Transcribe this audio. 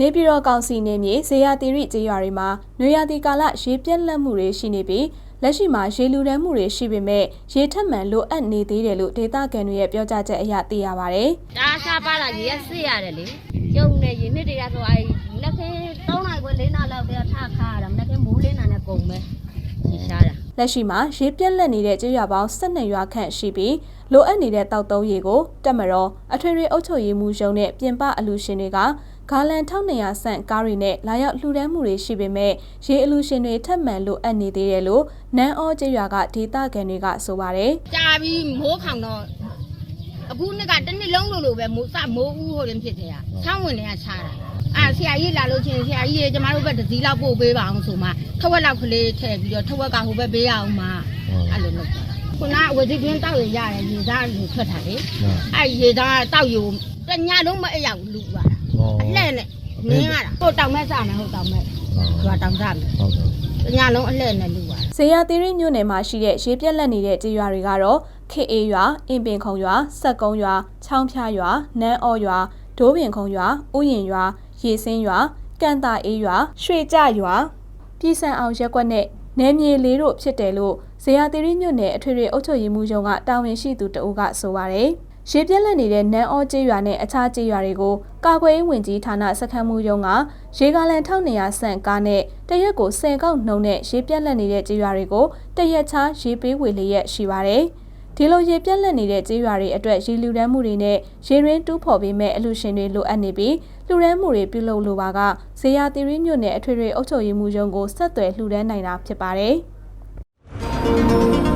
နေပြည်တော်ကောင်စီနေမြေဇေယျသီရိကျေးရွာတွေမှာနွေရာသီကာလရေပြက်လက်မှုတွေရှိနေပြီးလက်ရှိမှာရေလူတန်းမှုတွေရှိပေမဲ့ရေထက်မှန်လိုအပ်နေသေးတယ်လို့ဒေသခံတွေရဲ့ပြောကြားချက်အရသိရပါဗျ။ဒါရှားပါလာရေကစစ်ရတယ်လေကျုံနေရေနှစ်တည်းဆိုအဲလက်ခင်း3နိုင်ခွဲ4နာလောက်တည်းထခါရတာလက်ခင်းမိုးလေးနာနဲ့ကုန်ပဲရေရှားတာလက်ရှိမှာရေပြက်လက်နေတဲ့ကျေးရွာပေါင်း12ရွာခန့်ရှိပြီးလိုအပ်နေတဲ့တောက်သုံးရေကိုတက်မတော်အထွေထွေအုပ်ချုပ်ရေးမှူးရုံးနဲ့ပြင်ပအလူရှင်တွေက ဂါလန်1200ဆန့်ကားတွေနဲ့လာရောက်လှူဒန်းမှုတွေရှိပေမဲ့ရေအလူရှင်တွေထပ်မံလိုအပ်နေသေးတယ်လို့နန်းအောကျေးရွာကဒေသခံတွေကဆိုပါတယ်ကြာပြီးမိုးခေါင်တော့အခုနှစ်ကတစ်နှစ်လုံးလို့လို့ပဲမိုးစမိုးဦးဟိုရင်ဖြစ်တယ်อ่ะဆောင်းဝင်တွေကချားတာအာဆရာကြီးလာလို့ချင်းဆရာကြီးရေကျမတို့ဘက်တစ်စီးလောက်ပို့ပေးပါအောင်ဆိုမှထဝက်လောက်ကလေးထည့်ပြီးတော့ထဝက်ကဟိုဘက်ပေးရအောင်မှအဲ့လိုလုပ်တာခုနကဝစီတွင်းတောက်ရရတယ်ရေသားလူထွက်တာလေအဲ့ရေသားတောက်ယူတညလုံးမအဲ့ရောက်လူပါအ လှဲ့နဲ့နင်းရတာဟိုတောင်မဲ့စားမယ်ဟိုတောင်မဲ့သူကတောင်စားမယ်ဟုတ်တယ်တညလုံးအလှဲ့နဲ့လူပါဇေယျသီရိမြို့နယ်မှာရှိတဲ့ရေပြက်လက်နေတဲ့ကျေးရွာတွေကတော့ခေအေးရွာ၊အင်ပင်ခုံရွာ၊စက်ကုန်းရွာ၊ချောင်းဖျားရွာ၊နန်းအောရွာ၊ဒိုးပင်ခုံရွာ၊ဥယျင်ရွာ၊ရေစင်းရွာ၊ကန်တာအေးရွာ၊ရွှေကြရွာပြည်စံအောင်ရက်ကွက်နဲ့နယ်မြေလေးတို့ဖြစ်တယ်လို့ဇေယျသီရိမြို့နယ်အထွေထွေအုပ်ချုပ်ရေးမှူးရုံးကတာဝန်ရှိသူတအုပ်ကဆိုပါတယ်။ ရေပြက်လက်နေတဲ့နန်းအောကျေးရွာနဲ့အခြားကျေးရွာတွေကိုကာကွယ်ရေးဝင်ကြီးဌာနစခန်းမှုရုံးကရေကားလန်1200ဆန့်ကားနဲ့တရက်ကို10ကောက်နှုံနဲ့ရေပြက်လက်နေတဲ့ကျေးရွာတွေကိုတရက်ချားရေပေးဝေလျက်ရှိပါတယ်။ဒီလိုရေပြက်လက်နေတဲ့ကျေးရွာတွေအတွက်ရေလူတန်းမှုတွေနဲ့ရေရင်းတူးဖော်ပေးမဲ့အလူရှင်တွေလိုအပ်နေပြီးလူရန်မှုတွေပြုလုပ်လိုပါကဇေယျသီရိမြို့နယ်အထွေထွေအုပ်ချုပ်ရေးမှူးရုံးကိုဆက်သွယ်လှူဒန်းနိုင်တာဖြစ်ပါတယ်။